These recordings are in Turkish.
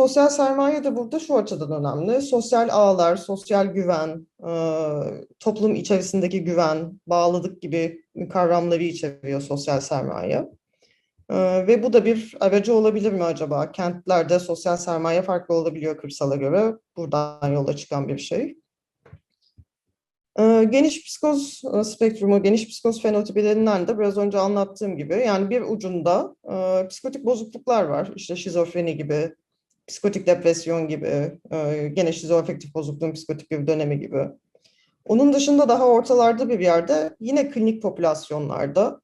sosyal sermaye de burada şu açıdan önemli. Sosyal ağlar, sosyal güven, e, toplum içerisindeki güven, bağlılık gibi kavramları içeriyor sosyal sermaye. E, ve bu da bir aracı olabilir mi acaba? Kentlerde sosyal sermaye farklı olabiliyor kırsala göre. Buradan yola çıkan bir şey. E, geniş psikoz spektrumu, geniş psikoz fenotiplerinden de biraz önce anlattığım gibi yani bir ucunda psikotik bozukluklar var. İşte şizofreni gibi, psikotik depresyon gibi, e, gene şizoafektif bozukluğun psikotik bir dönemi gibi. Onun dışında daha ortalarda bir yerde yine klinik popülasyonlarda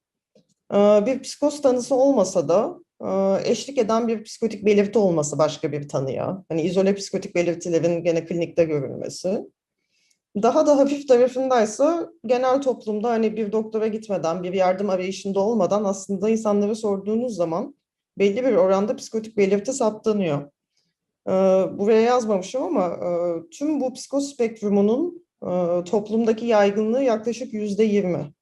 e, bir psikoz tanısı olmasa da e, eşlik eden bir psikotik belirti olması başka bir tanıya. Hani izole psikotik belirtilerin gene klinikte görülmesi. Daha da hafif tarafındaysa genel toplumda hani bir doktora gitmeden, bir yardım arayışında olmadan aslında insanlara sorduğunuz zaman belli bir oranda psikotik belirti saptanıyor. Ee, buraya yazmamışım ama e, tüm bu psikospektrumunun e, toplumdaki yaygınlığı yaklaşık yüzde yirmi.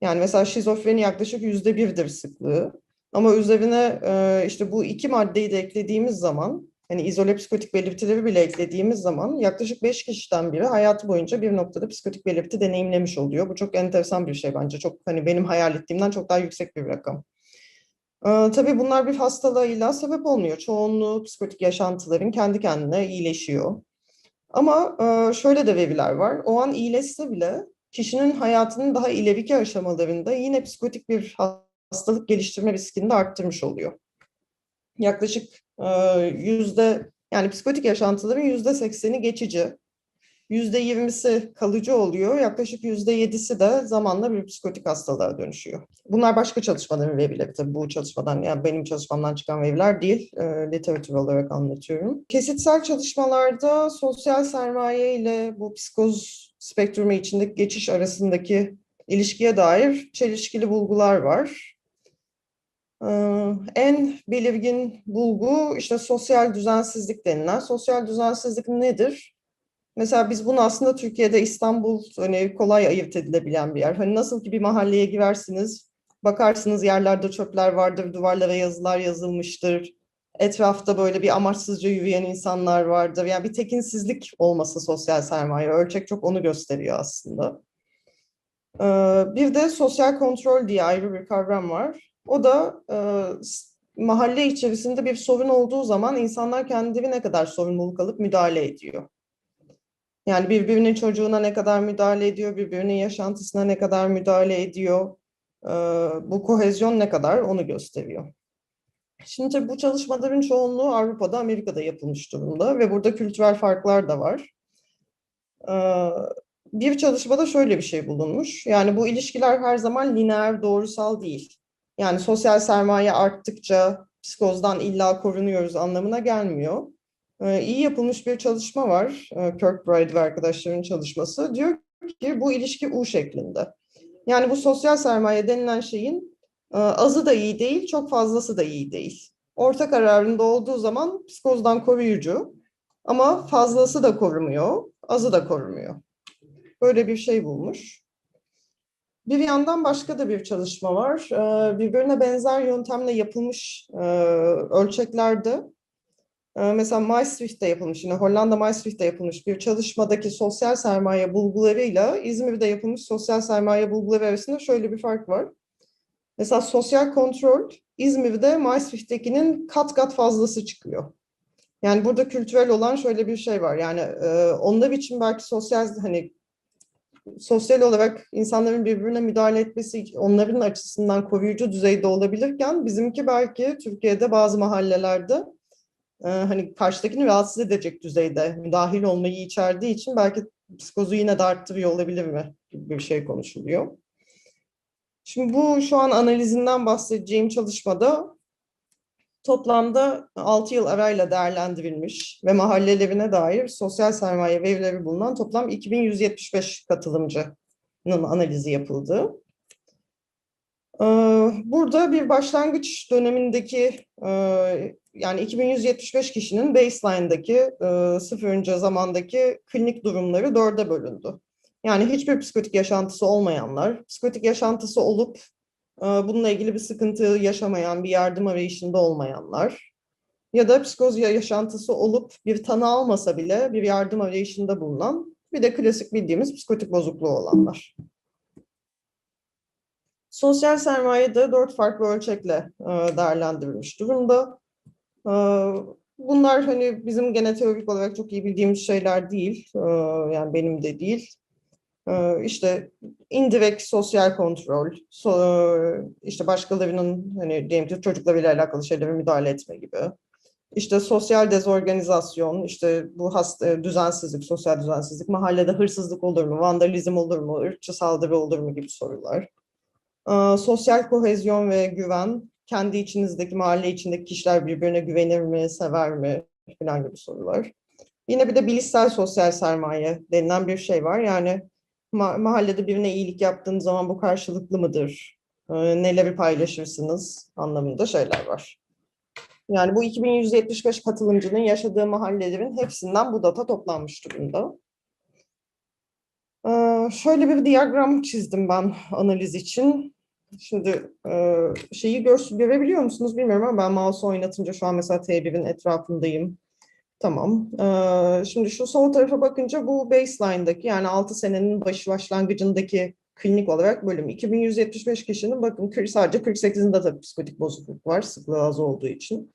Yani mesela şizofreni yaklaşık yüzde birdir sıklığı. Ama üzerine e, işte bu iki maddeyi de eklediğimiz zaman hani izole psikotik belirtileri bile eklediğimiz zaman yaklaşık 5 kişiden biri hayatı boyunca bir noktada psikotik belirti deneyimlemiş oluyor. Bu çok enteresan bir şey bence. Çok hani benim hayal ettiğimden çok daha yüksek bir rakam. Tabii bunlar bir hastalığıyla sebep olmuyor. Çoğunluğu psikotik yaşantıların kendi kendine iyileşiyor. Ama şöyle de veriler var. O an iyileşse bile kişinin hayatının daha ileriki aşamalarında yine psikotik bir hastalık geliştirme riskini de arttırmış oluyor. Yaklaşık yüzde yani psikotik yaşantıların yüzde sekseni geçici. Yüzde yirmisi kalıcı oluyor. Yaklaşık yüzde yedisi de zamanla bir psikotik hastalığa dönüşüyor. Bunlar başka çalışmaların verileri tabii bu çalışmadan yani benim çalışmamdan çıkan veriler değil. E, literatür olarak anlatıyorum. Kesitsel çalışmalarda sosyal sermaye ile bu psikoz spektrumu içindeki geçiş arasındaki ilişkiye dair çelişkili bulgular var. Ee, en belirgin bulgu işte sosyal düzensizlik denilen. Sosyal düzensizlik nedir? Mesela biz bunu aslında Türkiye'de İstanbul hani kolay ayırt edilebilen bir yer. Hani nasıl ki bir mahalleye girersiniz, bakarsınız yerlerde çöpler vardır, duvarlara yazılar yazılmıştır. Etrafta böyle bir amaçsızca yürüyen insanlar vardır. Yani bir tekinsizlik olması sosyal sermaye. Ölçek çok onu gösteriyor aslında. Ee, bir de sosyal kontrol diye ayrı bir kavram var. O da e, mahalle içerisinde bir sorun olduğu zaman insanlar kendileri ne kadar sorumluluk alıp müdahale ediyor. Yani birbirinin çocuğuna ne kadar müdahale ediyor, birbirinin yaşantısına ne kadar müdahale ediyor, bu kohezyon ne kadar onu gösteriyor. Şimdi tabii bu çalışmaların çoğunluğu Avrupa'da, Amerika'da yapılmış durumda ve burada kültürel farklar da var. Bir çalışmada şöyle bir şey bulunmuş. Yani bu ilişkiler her zaman lineer, doğrusal değil. Yani sosyal sermaye arttıkça psikozdan illa korunuyoruz anlamına gelmiyor. Ee, iyi yapılmış bir çalışma var. Ee, Kirkbride ve arkadaşlarının çalışması. Diyor ki bu ilişki U şeklinde. Yani bu sosyal sermaye denilen şeyin e, azı da iyi değil, çok fazlası da iyi değil. Orta kararında olduğu zaman psikozdan koruyucu ama fazlası da korumuyor, azı da korumuyor. Böyle bir şey bulmuş. Bir yandan başka da bir çalışma var. Ee, birbirine benzer yöntemle yapılmış e, ölçeklerde mesela Maastricht'te yapılmış, yine Hollanda Maastricht'te yapılmış bir çalışmadaki sosyal sermaye bulgularıyla İzmir'de yapılmış sosyal sermaye bulguları arasında şöyle bir fark var. Mesela sosyal kontrol İzmir'de Maastricht'tekinin kat kat fazlası çıkıyor. Yani burada kültürel olan şöyle bir şey var. Yani e, onlar için belki sosyal hani sosyal olarak insanların birbirine müdahale etmesi onların açısından koruyucu düzeyde olabilirken bizimki belki Türkiye'de bazı mahallelerde e, hani karşıdakini rahatsız edecek düzeyde müdahil olmayı içerdiği için belki psikozu yine de arttırıyor olabilir mi gibi bir şey konuşuluyor. Şimdi bu şu an analizinden bahsedeceğim çalışmada toplamda 6 yıl arayla değerlendirilmiş ve mahallelerine dair sosyal sermaye verileri bulunan toplam 2175 katılımcının analizi yapıldı. Burada bir başlangıç dönemindeki yani 2175 kişinin baseline'daki sıfırıncı zamandaki klinik durumları dörde bölündü. Yani hiçbir psikotik yaşantısı olmayanlar, psikotik yaşantısı olup bununla ilgili bir sıkıntı yaşamayan, bir yardım arayışında olmayanlar, ya da psikoz ya- yaşantısı olup bir tanı almasa bile bir yardım arayışında bulunan bir de klasik bildiğimiz psikotik bozukluğu olanlar. Sosyal sermaye de dört farklı ölçekle e, değerlendirilmiş durumda. E, Bunlar hani bizim gene teorik olarak çok iyi bildiğimiz şeyler değil. E, Yani benim de değil. E, İşte indirekt sosyal kontrol, so- işte başkalarının hani diyelim ki çocuklarıyla alakalı şeylere müdahale etme gibi. İşte sosyal dezorganizasyon, işte bu hasta, düzensizlik, sosyal düzensizlik, mahallede hırsızlık olur mu, vandalizm olur mu, ırkçı saldırı olur mu gibi sorular. Ee, sosyal kohezyon ve güven, kendi içinizdeki, mahalle içindeki kişiler birbirine güvenir mi, sever mi falan gibi sorular. Yine bir de bilişsel sosyal sermaye denilen bir şey var. Yani ma- mahallede birine iyilik yaptığınız zaman bu karşılıklı mıdır? Ee, neleri paylaşırsınız anlamında şeyler var. Yani bu 2175 katılımcının yaşadığı mahallelerin hepsinden bu data toplanmış durumda. Ee, şöyle bir diyagram çizdim ben analiz için. Şimdi e, şeyi gör, görebiliyor musunuz bilmiyorum ama ben mouse oynatınca şu an mesela T1'in etrafındayım. Tamam. Ee, şimdi şu sol tarafa bakınca bu baseline'daki yani 6 senenin başı başlangıcındaki klinik olarak bölüm. 2175 kişinin bakın sadece 48'inde tabii psikotik bozukluk var sıklığı az olduğu için.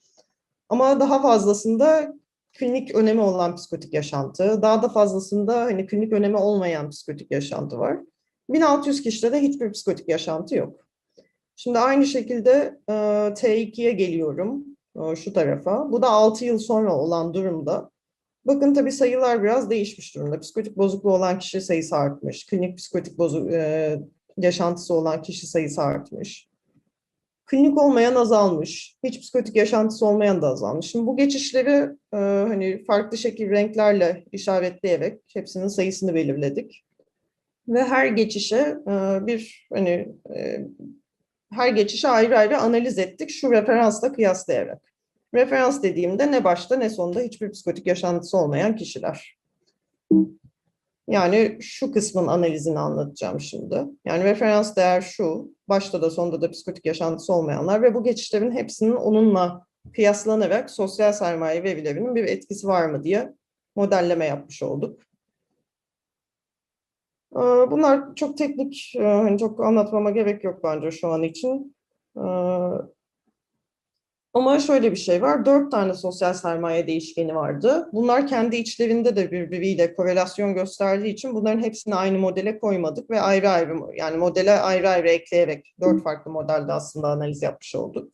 Ama daha fazlasında klinik önemi olan psikotik yaşantı, daha da fazlasında hani klinik önemi olmayan psikotik yaşantı var. 1600 kişide de hiçbir psikotik yaşantı yok. Şimdi aynı şekilde e, T2'ye geliyorum e, şu tarafa. Bu da 6 yıl sonra olan durumda. Bakın tabii sayılar biraz değişmiş durumda. Psikotik bozukluğu olan kişi sayısı artmış. Klinik psikotik bozuk e, yaşantısı olan kişi sayısı artmış. Klinik olmayan azalmış. Hiç psikotik yaşantısı olmayan da azalmış. Şimdi bu geçişleri e, hani farklı şekil renklerle işaretleyerek hepsinin sayısını belirledik. Ve her geçişe e, bir hani e, her geçişi ayrı ayrı analiz ettik şu referansla kıyaslayarak. Referans dediğimde ne başta ne sonunda hiçbir psikotik yaşantısı olmayan kişiler. Yani şu kısmın analizini anlatacağım şimdi. Yani referans değer şu, başta da sonunda da psikotik yaşantısı olmayanlar ve bu geçişlerin hepsinin onunla kıyaslanarak sosyal sermaye verilerinin bir etkisi var mı diye modelleme yapmış olduk. Ee, Bunlar çok teknik, e, hani çok anlatmama gerek yok bence şu an için. Ama şöyle bir şey var, dört tane sosyal sermaye değişkeni vardı. Bunlar kendi içlerinde de birbiriyle korelasyon gösterdiği için bunların hepsini aynı modele koymadık ve ayrı ayrı, yani modele ayrı ayrı ekleyerek dört farklı modelde aslında analiz yapmış olduk.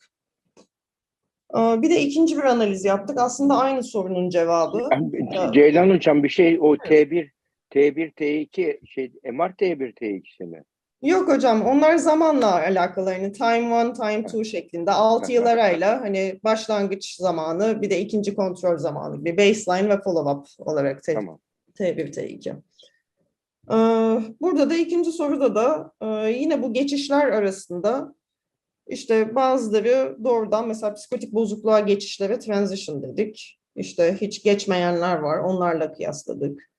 Bir de ikinci bir analiz yaptık. Aslında aynı sorunun cevabı. Ya- Ceylan hocam bir şey o T1 T1 T2 şey MR T1 T2'si mi? Yok hocam onlar zamanla alakalı hani time one, time two şeklinde 6 yıl arayla hani başlangıç zamanı bir de ikinci kontrol zamanı bir baseline ve follow up olarak T, Tamam. T1, T2. Ee, Burada da ikinci soruda da e, yine bu geçişler arasında işte bazıları doğrudan mesela psikotik bozukluğa geçişlere transition dedik. İşte hiç geçmeyenler var onlarla kıyasladık.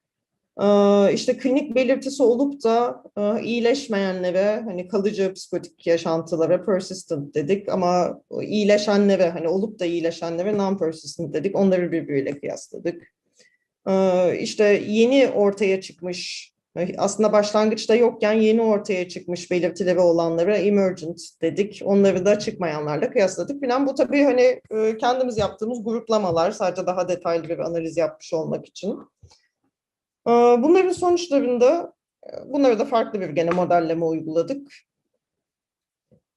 Ee, işte klinik belirtisi olup da e, iyileşmeyenlere hani kalıcı psikotik yaşantılara persistent dedik ama iyileşenlere hani olup da iyileşenlere non-persistent dedik. Onları birbiriyle kıyasladık. Ee, işte yeni ortaya çıkmış aslında başlangıçta yokken yeni ortaya çıkmış belirtileri olanlara emergent dedik. Onları da çıkmayanlarla kıyasladık filan. Bu tabii hani e, kendimiz yaptığımız gruplamalar sadece daha detaylı bir analiz yapmış olmak için. Ee, Bunların sonuçlarında e, bunları da farklı bir gene modelleme uyguladık.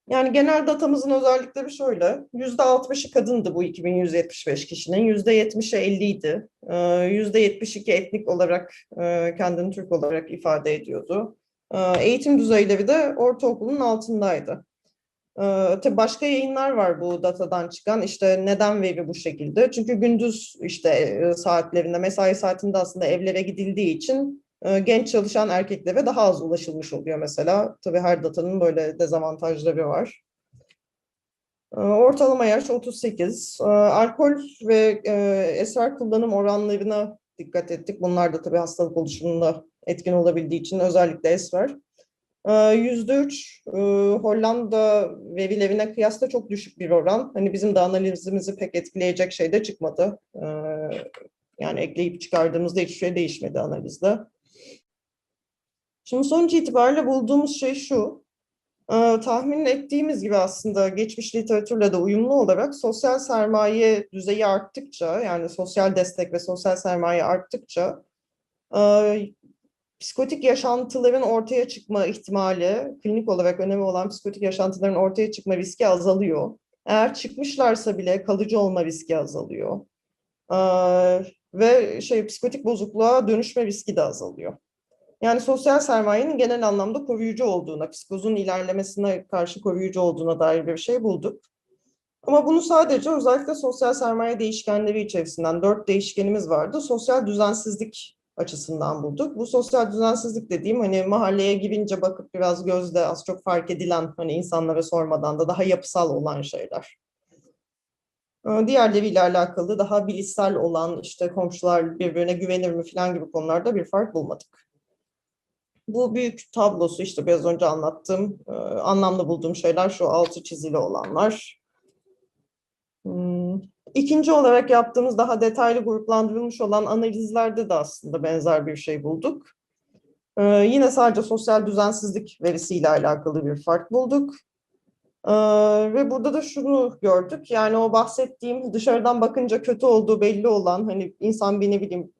Yani genel datamızın özellikleri şöyle. Yüzde 60'ı kadındı bu 2175 kişinin. Yüzde 70'i 50'ydi. Ee, Yüzde 72 etnik olarak e, kendini Türk olarak ifade ediyordu. Ee, Eğitim düzeyleri de ortaokulun altındaydı. Ee, tabii başka yayınlar var bu datadan çıkan. İşte neden veri bu şekilde? Çünkü gündüz işte e, saatlerinde, mesai saatinde aslında evlere gidildiği için e, genç çalışan erkeklere daha az ulaşılmış oluyor mesela. Tabii her datanın böyle dezavantajları var. E, Ortalama yaş 38. E, Alkol ve e, esrar kullanım oranlarına dikkat ettik. Bunlar da tabii hastalık oluşumunda etkin olabildiği için özellikle esrar. Ee, Yüzde üç e, Hollanda verilerine kıyasla çok düşük bir oran. Hani bizim de analizimizi pek etkileyecek şey de çıkmadı. Ee, Yani ekleyip çıkardığımızda hiçbir şey değişmedi analizde. Şimdi sonuç itibariyle bulduğumuz şey şu. Ee, tahmin ettiğimiz gibi aslında geçmiş literatürle de uyumlu olarak sosyal sermaye düzeyi arttıkça yani sosyal destek ve sosyal sermaye arttıkça e, psikotik yaşantıların ortaya çıkma ihtimali, klinik olarak önemli olan psikotik yaşantıların ortaya çıkma riski azalıyor. Eğer çıkmışlarsa bile kalıcı olma riski azalıyor. Ee, ve şey psikotik bozukluğa dönüşme riski de azalıyor. Yani sosyal sermayenin genel anlamda koruyucu olduğuna, psikozun ilerlemesine karşı koruyucu olduğuna dair bir şey bulduk. Ama bunu sadece özellikle sosyal sermaye değişkenleri içerisinden dört değişkenimiz vardı. Sosyal düzensizlik açısından bulduk. Bu sosyal düzensizlik dediğim hani mahalleye girince bakıp biraz gözle az çok fark edilen hani insanlara sormadan da daha yapısal olan şeyler. Ee, Diğerleriyle alakalı daha bilişsel olan işte komşular birbirine güvenir mi falan gibi konularda bir fark bulmadık. Bu büyük tablosu işte biraz önce anlattığım e, anlamlı bulduğum şeyler şu altı çizili olanlar. Hmm, İkinci olarak yaptığımız daha detaylı gruplandırılmış olan analizlerde de aslında benzer bir şey bulduk. Ee, yine sadece sosyal düzensizlik verisiyle alakalı bir fark bulduk. Ee, ve burada da şunu gördük. Yani o bahsettiğim dışarıdan bakınca kötü olduğu belli olan hani insan bir ne bileyim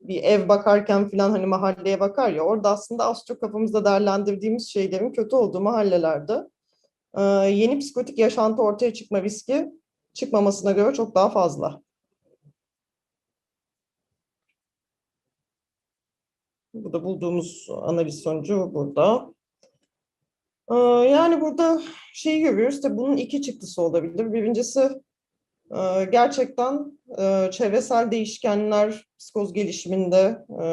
bir ev bakarken falan hani mahalleye bakar ya orada aslında az çok kafamızda değerlendirdiğimiz şeylerin kötü olduğu mahallelerde e, yeni psikotik yaşantı ortaya çıkma riski çıkmamasına göre çok daha fazla. Bu da bulduğumuz analiz sonucu burada. Ee, Yani burada şeyi görüyoruz da bunun iki çıktısı olabilir. Birincisi e, gerçekten e, çevresel değişkenler psikoz gelişiminde e,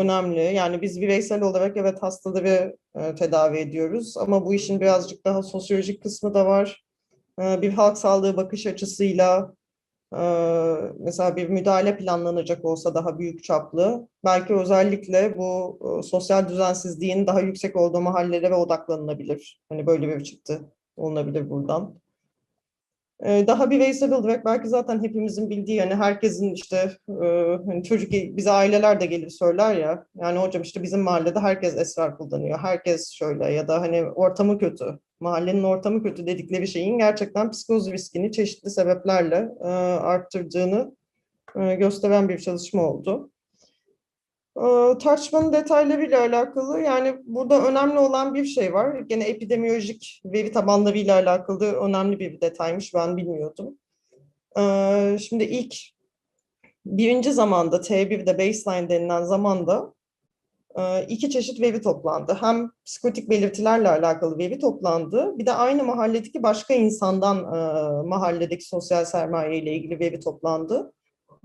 önemli. Yani biz bireysel olarak evet hastaları e, tedavi ediyoruz ama bu işin birazcık daha sosyolojik kısmı da var. E, Bir halk sağlığı bakış açısıyla e, mesela bir müdahale planlanacak olsa daha büyük çaplı belki özellikle bu e, sosyal düzensizliğin daha yüksek olduğu mahallelere odaklanılabilir. Hani böyle bir çıktı olunabilir buradan. E, Daha bireysel olarak belki zaten hepimizin bildiği yani herkesin işte e, hani çocuk bize aileler de gelir söyler ya yani hocam işte bizim mahallede herkes esrar kullanıyor. Herkes şöyle ya da hani ortamı kötü. Mahallenin ortamı kötü dedikleri şeyin gerçekten psikoz riskini çeşitli sebeplerle e, arttırdığını e, gösteren bir çalışma oldu. E, Tartışmanın detaylarıyla alakalı yani burada önemli olan bir şey var. Gene epidemiyolojik veri tabanlarıyla alakalı önemli bir detaymış ben bilmiyordum. E, Şimdi ilk birinci zamanda T1'de baseline denilen zamanda e, iki çeşit veri toplandı. Hem psikotik belirtilerle alakalı veri toplandı. Bir de aynı mahalledeki başka insandan e, mahalledeki sosyal sermaye ile ilgili veri toplandı.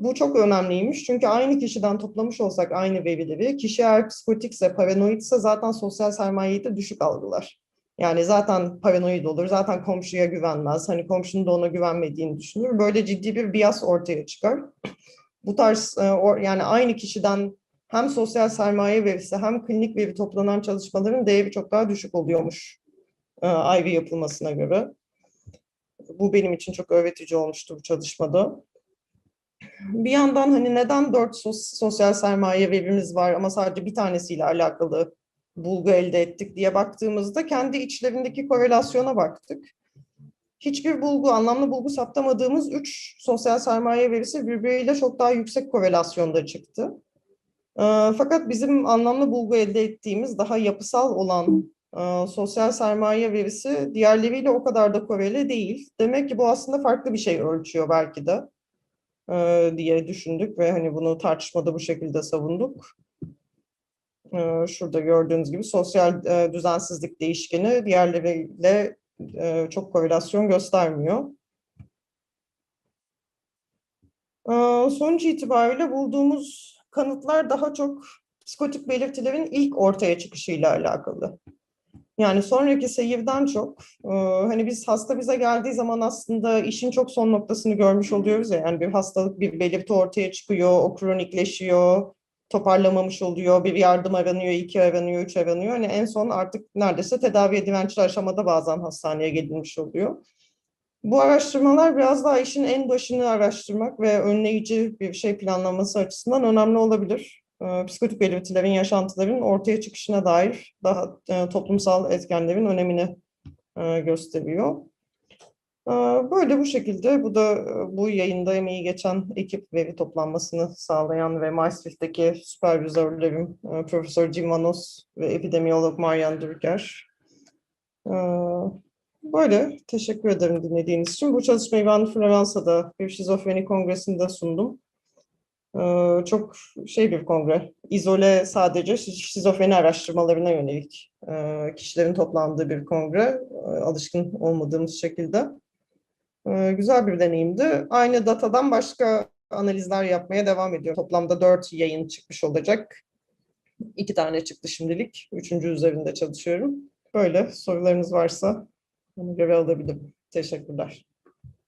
Bu çok önemliymiş çünkü aynı kişiden toplamış olsak aynı verileri, kişi eğer psikotikse, paranoidse zaten sosyal sermayeyi de düşük algılar. Yani zaten paranoid olur, zaten komşuya güvenmez, hani komşunun da ona güvenmediğini düşünür. Böyle ciddi bir bias ortaya çıkar. Bu tarz e, yani aynı kişiden hem sosyal sermaye verisi hem klinik veri toplanan çalışmaların değeri çok daha düşük oluyormuş e, ayrı yapılmasına göre. Bu benim için çok öğretici olmuştu bu çalışmada. Bir yandan hani neden dört sos- sosyal sermaye verimiz var ama sadece bir tanesiyle alakalı bulgu elde ettik diye baktığımızda kendi içlerindeki korelasyona baktık. Hiçbir bulgu, anlamlı bulgu saptamadığımız üç sosyal sermaye verisi birbiriyle çok daha yüksek korelasyonda çıktı. Ee, Fakat bizim anlamlı bulgu elde ettiğimiz daha yapısal olan e, sosyal sermaye verisi diğerleriyle o kadar da korele değil. Demek ki bu aslında farklı bir şey ölçüyor belki de e, diye düşündük ve hani bunu tartışmada bu şekilde savunduk. E, Şurada gördüğünüz gibi sosyal e, düzensizlik değişkeni diğerleriyle e, çok korelasyon göstermiyor. E, Sonuç itibariyle bulduğumuz kanıtlar daha çok psikotik belirtilerin ilk ortaya çıkışıyla alakalı. Yani sonraki seyirden çok e, hani biz hasta bize geldiği zaman aslında işin çok son noktasını görmüş oluyoruz ya. Yani bir hastalık bir belirti ortaya çıkıyor, o kronikleşiyor. toparlamamış oluyor. Bir yardım aranıyor, iki aranıyor, üç aranıyor. Hani en son artık neredeyse tedaviye dirençli aşamada bazen hastaneye gelinmiş oluyor. Bu araştırmalar biraz daha işin en başını araştırmak ve önleyici bir şey planlaması açısından önemli olabilir. Ee, Psikotik belirtilerin, yaşantıların ortaya çıkışına dair daha e, toplumsal etkenlerin önemini e, gösteriyor. Böyle bu şekilde bu da e, bu yayında emeği geçen ekip veri toplanmasını sağlayan ve Maastricht'teki süpervizörlerim e, Profesör Jim Vanos ve epidemiyolog Marian Dürker. Böyle teşekkür ederim dinlediğiniz için. Bu çalışmayı ben Floransa'da bir şizofreni kongresinde sundum. Ee, Çok şey bir kongre, izole sadece şiz- şizofreni araştırmalarına yönelik e, kişilerin toplandığı bir kongre, e, alışkın olmadığımız şekilde. Ee, Güzel bir deneyimdi. Aynı datadan başka analizler yapmaya devam ediyorum. Toplamda dört yayın çıkmış olacak. İki tane çıktı şimdilik. Üçüncü üzerinde çalışıyorum. Böyle sorularınız varsa onu göre alabilirim. Teşekkürler.